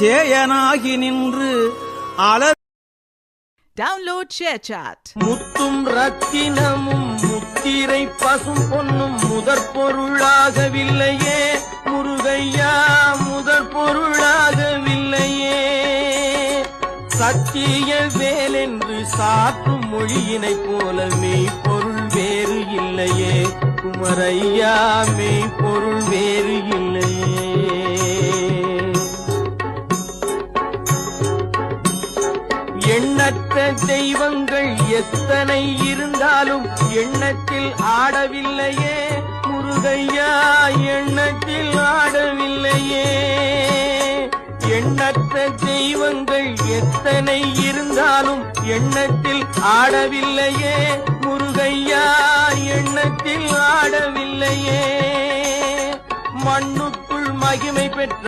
சேயனாகி நின்று அலர் Download ShareChat. முத்தும் ரத்தினமும் முத்திரை பசும் பொன்னும் முதற் பொருளாகவில்லையே. முருகையா முதற் பொருளாகவில்லையே. சத்திய வேலென்று சாற்றும் மொழியினைப் போல மெய்ப்பொருள் வேறு இல்லையே. குமரையா மெய்ப்பொருள் வேறு எண்ணற்ற தெய்வங்கள் எத்தனை இருந்தாலும் எண்ணத்தில் ஆடவில்லையே. முருகையா எண்ணத்தில் ஆடவில்லையே. எண்ணற்ற தெய்வங்கள் எத்தனை இருந்தாலும் எண்ணத்தில் ஆடவில்லையே. முருகையா எண்ணத்தில் ஆடவில்லையே. மண்ணுக்குள் மகிமை பெற்ற